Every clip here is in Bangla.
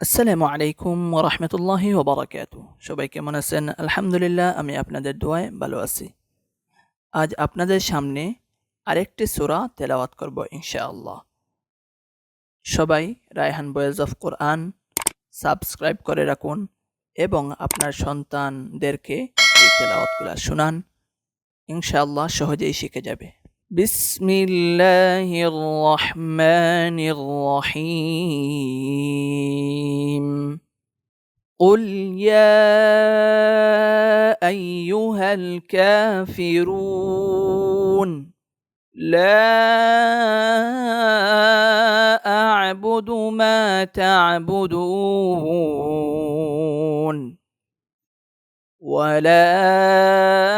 আসসালামু আলাইকুম ওরহমতুল্লাহি ওবরাকাতু সবাই কেমন আছেন? আলহামদুলিল্লাহ, আমি আপনাদের দোয়ায় ভালো আছি। আজ আপনাদের সামনে আরেকটি সূরা তেলাওয়াত করব ইনশাআল্লাহ। সবাই Rayhan boys of Quran subscribe করে রাখুন এবং আপনার সন্তানদেরকে এই তেলাওয়াতগুলো শোনান। ইনশাআল্লাহ সহজেই শিখে যাবে। بسم الله الرحمن الرحيم. قل يا أيها الكافرون لا أعبد ما تعبدون ولا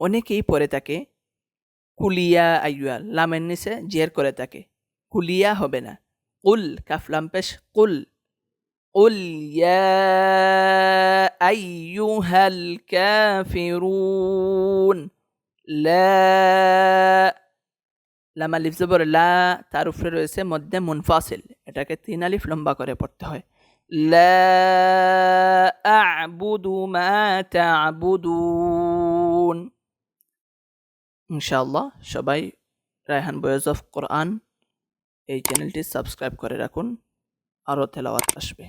অনেকেই পরে থাকে কুলিয়া আইয়া লামের নিচে জের করে থাকে কুলিয়া হবে না কুল কাফলাম পেশ কুল قل يا أيها الكافرون لا লাম আলিফ জবর লা তার উপরে রয়েছে মধ্যে মুনফাসিল এটাকে তিন আলিফ লম্বা করে পড়তে হয় লা আ'বুদু মা তা'বুদুন ইনশাআল্লাহ। সবাই রায়হান বয়েজ অফ কোরআন এই চ্যানেলটি সাবস্ক্রাইব করে রাখুন। আরও তেলাওয়াত আসবে।